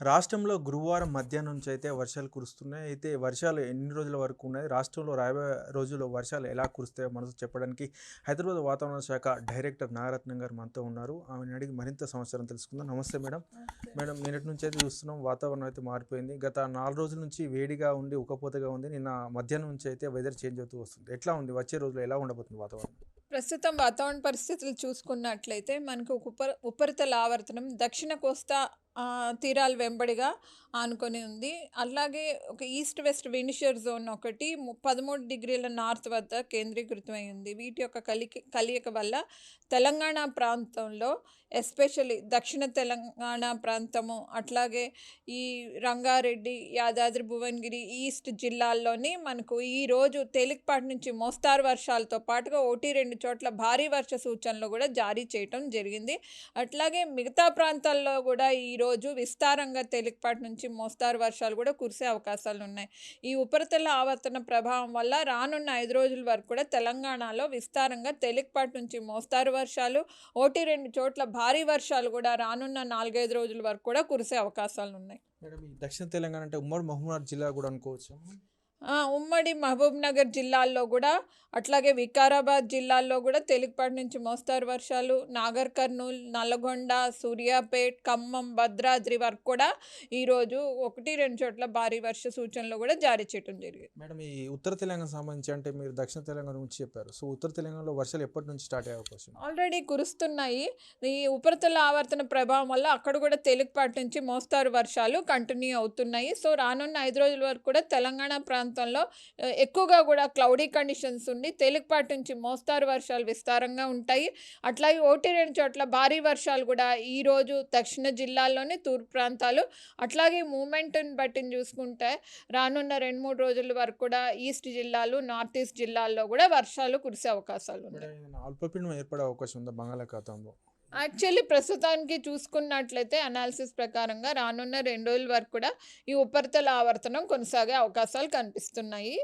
రాష్ట్రంలో గురువారం మధ్యాహ్నం నుంచి అయితే వర్షాలు కురుస్తున్నాయి. అయితే వర్షాలు ఎన్ని రోజుల వరకు ఉన్నాయి? రాష్ట్రంలో రాబోయే రోజుల్లో వర్షాలు ఎలా కురుస్తాయో మనకు చెప్పడానికి హైదరాబాద్ వాతావరణ శాఖ డైరెక్టర్ నాగరత్నం గారు మనతో ఉన్నారు. ఆమెను అడిగి మరింత సమాచారం తెలుసుకుందాం. నమస్తే మేడం. మేడం నిన్నటి నుంచి అయితే చూస్తున్నాం వాతావరణం అయితే మారిపోయింది. గత 4 రోజుల నుంచి వేడిగా ఉండి, ఉక్కపోతగా ఉంది. నిన్న మధ్యాహ్నం నుంచి అయితే వెదర్ చేంజ్ అవుతూ వస్తుంది. ఎట్లా ఉంది? వచ్చే రోజుల్లో ఎలా ఉండబోతుంది వాతావరణం? ప్రస్తుతం వాతావరణ పరిస్థితులు చూసుకున్నట్లయితే మనకు ఉప ఉపరితల ఆవర్తనం దక్షిణ కోస్తా తీరాల వెంబడిగా ఆనుకొని ఉంది. అలాగే ఒక ఈస్ట్ వెస్ట్ విండ్‌షియర్ జోన్ ఒకటి ము 13 డిగ్రీల నార్త్ వద్ద కేంద్రీకృతమై ఉంది. వీటి యొక్క కలికి కలయిక వల్ల తెలంగాణ ప్రాంతంలో ఎస్పెషల్లీ దక్షిణ తెలంగాణ ప్రాంతము, అట్లాగే ఈ రంగారెడ్డి, యాదాద్రి భువనగిరి, ఈస్ట్ జిల్లాల్లోని మనకు ఈరోజు తేలికపాటి నుంచి మోస్తారు వర్షాలతో పాటుగా 1, 2 చోట్ల భారీ వర్ష సూచనలు కూడా జారీ చేయటం జరిగింది. అట్లాగే మిగతా ప్రాంతాల్లో కూడా ఈరోజు విస్తారంగా తేలికపాటి నుంచి మోస్తారు వర్షాలు కూడా కురిసే అవకాశాలు ఉన్నాయి ఈ ఉపరితల ఆవర్తన ప్రభావం వల్ల రానున్న ఐదు రోజుల వరకు కూడా తెలంగాణలో విస్తారంగా తేలికపాటి నుంచి మోస్తారు వర్షాలు, 1, 2 చోట్ల భారీ వర్షాలు కూడా రానున్న 4, 5 రోజుల వరకు కూడా కురిసే అవకాశాలున్నాయి. మేడం ఈ దక్షిణ తెలంగాణ అంటే ఉమ్మడి మహబూబ్‌నగర్ జిల్లా కూడా అనుకోవచ్చు ఉమ్మడి మహబూబ్‌నగర్ జిల్లాల్లో కూడా, అట్లాగే వికారాబాద్ జిల్లాల్లో కూడా తేలికపాటి నుంచి మోస్తారు వర్షాలు, నాగర్ కర్నూల్, నల్లగొండ, సూర్యాపేట్, ఖమ్మం, భద్రాద్రి వరకు కూడా ఈరోజు 1, 2 చోట్ల భారీ వర్ష సూచనలు కూడా జారీ చేయటం జరిగింది. మేడం ఈ ఉత్తర తెలంగాణ సంబంధించి అంటే మీరు దక్షిణ తెలంగాణ గురించి చెప్పారు. సో ఉత్తర తెలంగాణలో వర్షాలు ఎప్పటి నుంచి స్టార్ట్ అయ్యే అవకాశం? ఆల్రెడీ కురుస్తున్నాయి. ఈ ఉపరితల ఆవర్తన ప్రభావం వల్ల అక్కడ కూడా తేలికపాటి నుంచి మోస్తారు వర్షాలు కంటిన్యూ అవుతున్నాయి. సో రానున్న 5 రోజుల వరకు కూడా తెలంగాణ ప్రాంతంలో ఎక్కువగా కూడా క్లౌడీ కండిషన్స్ ఉండి తేలికపాటి నుంచి మోస్తారు వర్షాలు విస్తారంగా ఉంటాయి. అట్లాగే 1, 2 చోట్ల భారీ వర్షాలు కూడా ఈరోజు దక్షిణ జిల్లాల్లోని తూర్పు ప్రాంతాలు, అట్లాగే మూమెంట్ని బట్టి చూసుకుంటే రానున్న 2, 3 రోజుల వరకు కూడా ఈస్ట్ జిల్లాలు, నార్త్ ఈస్ట్ జిల్లాల్లో కూడా వర్షాలు కురిసే అవకాశాలు ఉన్నాయి అల్పపీడనం ఏర్పడే అవకాశం ఉందా బంగాళాఖాతంలో? యాక్చువల్లీ ప్రస్తుతానికి చూసుకున్నట్లయితే అనాలిసిస్ ప్రకారంగా రానున్న రెండు రోజుల వరకు కూడా ఈ ఉపరితల ఆవర్తనం కొనసాగే అవకాశాలు కనిపిస్తున్నాయి.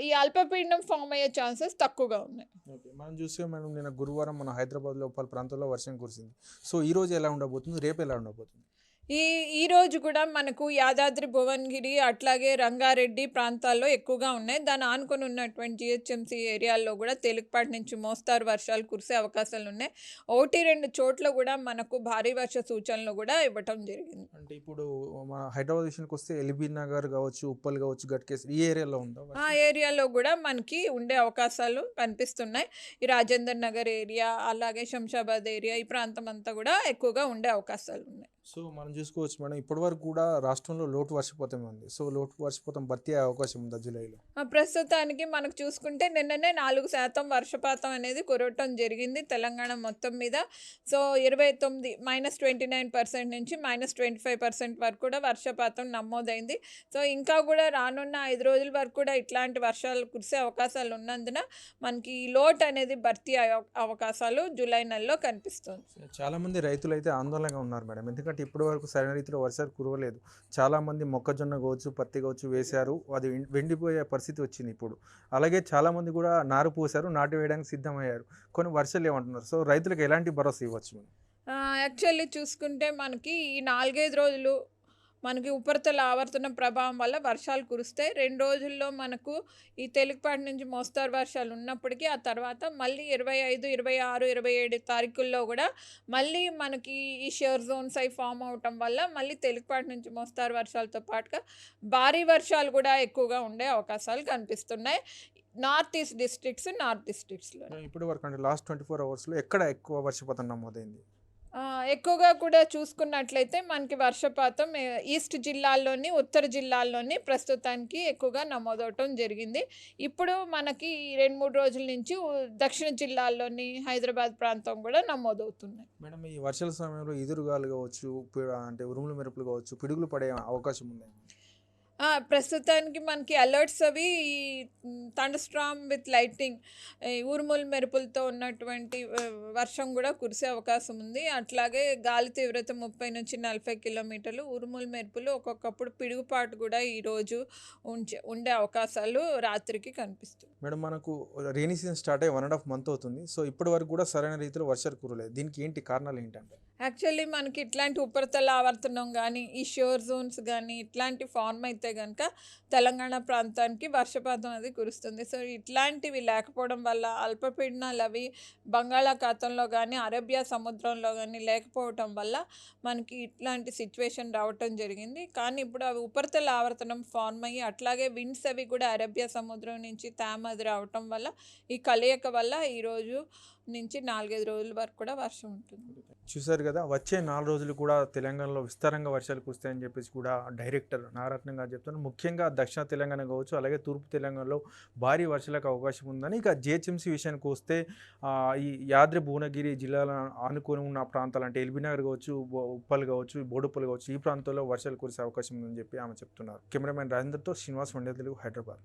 ఈ అల్పపీడనం ఫామ్ అయ్యే ఛాన్సెస్ తక్కువగా ఉన్నాయి. ఓకే. మనం చూస్తే మేడం నిన్న గురువారం మన హైదరాబాద్‌లో పలు ప్రాంతాల్లో వర్షం కురిసింది. సో ఈ రోజు ఎలా ఉండబోతుంది? రేపు ఎలా ఉండబోతుంది? ఈ ఈరోజు కూడా మనకు యాదాద్రి భువనగిరి, అట్లాగే రంగారెడ్డి ప్రాంతాల్లో ఎక్కువగా ఉన్నాయి. దాన్ని ఆనుకొని ఉన్నటువంటి జీహెచ్ఎంసీ ఏరియాల్లో కూడా తేలికపాటి నుంచి మోస్తారు వర్షాలు కురిసే అవకాశాలున్నాయి. 1, 2 చోట్ల కూడా మనకు భారీ వర్ష సూచనలు కూడా ఇవ్వటం జరిగింది. అంటే ఇప్పుడు మన హైదరాబాద్ విషయానికి వస్తే ఎల్బీ నగర్ కావచ్చు, ఉప్పల్ కావచ్చు, గట్కేసర్ ఈ ఏరియాలో ఉందా ఆ? ఏరియాలో కూడా మనకి ఉండే అవకాశాలు కనిపిస్తున్నాయి. ఈ రాజేందర్ నగర్ ఏరియా, అలాగే శంషాబాద్ ఏరియా ఈ ప్రాంతం అంతా కూడా ఎక్కువగా ఉండే అవకాశాలున్నాయి. సో మనం చూసుకోవచ్చు మేడం ఇప్పటివరకు కూడా రాష్ట్రంలో లోటు వర్షపాతం ఉంది. సో లోటు వర్షపాతం భర్తీ అయ్యే అవకాశం ఉందా జూలైలో? ఆ! ప్రస్తుతానికి మనకు చూసుకుంటే నిన్ననే 4% వర్షపాతం అనేది కురవటం జరిగింది తెలంగాణ మొత్తం మీద. సో 29 -29% నుంచి -25% వరకు కూడా వర్షపాతం నమోదైంది. సో ఇంకా కూడా రానున్న 5 రోజుల వరకు కూడా ఇట్లాంటి వర్షాలు కురిసే అవకాశాలు ఉన్నందున మనకి ఈ లోటు అనేది భర్తీ అయ్యే అవకాశాలు జూలై నెలలో కనిపిస్తుంది. చాలామంది రైతులైతే ఆందోళనగా ఉన్నారు మేడం. ఎందుకంటే ఇప్పటివరకు సరైన రీతిలో వర్షాలు కురవలేదు. చాలామంది మొక్కజొన్న కావచ్చు, పత్తి కావచ్చు వేశారు. అది వెండిపోయే పరిస్థితి వచ్చింది ఇప్పుడు. అలాగే చాలామంది కూడా నారు పోశారు. నాటు వేయడానికి సిద్ధమయ్యారు. కొన్ని వర్షాలు ఏమంటున్నారు సో రైతులకు ఎలాంటి భరోసా ఇవ్వచ్చు యాక్చువల్లీ చూసుకుంటే మనకి ఈ 4, 5 రోజులు మనకి ఉపరితల ఆవర్తన ప్రభావం వల్ల వర్షాలు కురుస్తాయి. రెండు రోజుల్లో మనకు ఈ తేలికపాటి నుంచి మోస్తారు వర్షాలు ఉన్నప్పటికీ ఆ తర్వాత మళ్ళీ 25, 26, 27 తారీఖుల్లో కూడా మళ్ళీ మనకి ఈ షేర్ జోన్స్ అయి ఫామ్ అవ్వటం వల్ల మళ్ళీ తేలికపాటి నుంచి మోస్తారు వర్షాలతో పాటుగా భారీ వర్షాలు కూడా ఎక్కువగా ఉండే అవకాశాలు కనిపిస్తున్నాయి. నార్త్ ఈస్ట్ డిస్ట్రిక్ట్స్, నార్త్ డిస్ట్రిక్ట్స్‌లో. ఇప్పటివరకు అంటే లాస్ట్ 24 అవర్స్‌లో ఎక్కడ ఎక్కువ వర్షపాతం నమోదైంది? ఎక్కువగా కూడా చూసుకున్నట్లయితే మనకి వర్షపాతం ఈస్ట్ జిల్లాల్లోని, ఉత్తర జిల్లాల్లోని ప్రస్తుతానికి ఎక్కువగా నమోదవటం జరిగింది. ఇప్పుడు మనకి 2, 3 రోజుల నుంచి దక్షిణ జిల్లాల్లోని హైదరాబాద్ ప్రాంతం కూడా నమోదవుతున్నాయి. మేడం ఈ వర్షాల సమయంలో ఎదురుగాలు కావచ్చు, అంటే ఉరుములు మెరుపులు కావచ్చు, పిడుగులు పడే అవకాశం ఉంది ప్రస్తుతానికి మనకి అలర్ట్స్ అవి ఈ విత్ లైటింగ్ ఈ ఉరుములు మెరుపులతో ఉన్నటువంటి వర్షం కూడా కురిసే అవకాశం ఉంది. అట్లాగే గాలి తీవ్రత 30-40 కిలోమీటర్లు, ఉరుములు మెరుపులు ఒక్కొక్కప్పుడు పిడుగుపాటు కూడా ఈరోజు ఉంచే ఉండే అవకాశాలు రాత్రికి కనిపిస్తుంది. మేడం మనకు రెయినీ సీజన్ స్టార్ట్ అయ్యి 1 ½ మంత్ అవుతుంది. సో ఇప్పటి వరకు కూడా సరైన రీతిలో వర్షాలు కురలేదు దీనికి ఏంటి కారణాలు ఏంటంటే? యాక్చువల్లీ మనకి ఇట్లాంటి ఉపరితల ఆవర్తనం కానీ ఈ షోర్ జోన్స్ కానీ ఇట్లాంటి ఫార్మ్ అయితే కనుక తెలంగాణ ప్రాంతానికి వర్షపాతం అది కురుస్తుంది. సో ఇట్లాంటివి లేకపోవడం వల్ల అల్పపీడనాలు అవి బంగాళాఖాతంలో కానీ అరేబియా సముద్రంలో కానీ లేకపోవటం వల్ల మనకి ఇట్లాంటి సిచ్యువేషన్ రావటం జరిగింది. కానీ ఇప్పుడు అవి ఉపరితల ఆవర్తనం ఫార్మ్ అయ్యి అట్లాగే విండ్స్ అవి కూడా అరేబియా సముద్రం నుంచి తేమ అది రావటం వల్ల ఈ కలయిక వల్ల ఈరోజు నుంచి నాలుగైదు రోజుల వరకు కూడా వర్షం ఉంటుంది. చూశారు కదా వచ్చే నాలుగు రోజులు కూడా తెలంగాణలో విస్తారంగా వర్షాలు కురుస్తాయని చెప్పేసి కూడా డైరెక్టర్ నాగరత్నం గారు చెప్తున్నారు. ముఖ్యంగా దక్షిణ తెలంగాణ కావచ్చు అలాగే తూర్పు తెలంగాణలో భారీ వర్షాలకు అవకాశం ఉందని ఇక జిహెచ్ఎంసీ విషయానికి వస్తే ఈ యాద్రి భువనగిరి జిల్లాల ఆనుకొని ఉన్న ప్రాంతాలు అంటే ఎల్బీనగర్ కావచ్చు ఉప్పల్ కావచ్చు బోడుప్పల్ కావచ్చు ఈ ప్రాంతాల్లో వర్షాలు కురిసే అవకాశం ఉందని చెప్పి ఆమె చెప్తున్నారు. కెమెరామెన్ రాజేంద్రతో శ్రీనివాస్ వండే తెలుగు హైదరాబాద్.